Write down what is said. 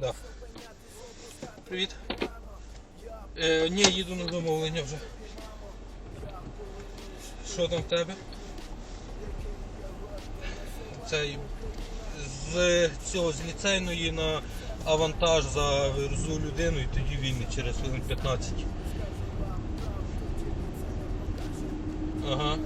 Да. Привіт. Е, ні, їду на домовлення вже. Що там в тебе? Цей з цього з ліцейної на авантаж за верзу людину і тоді вільний через хвилин 15. Ага.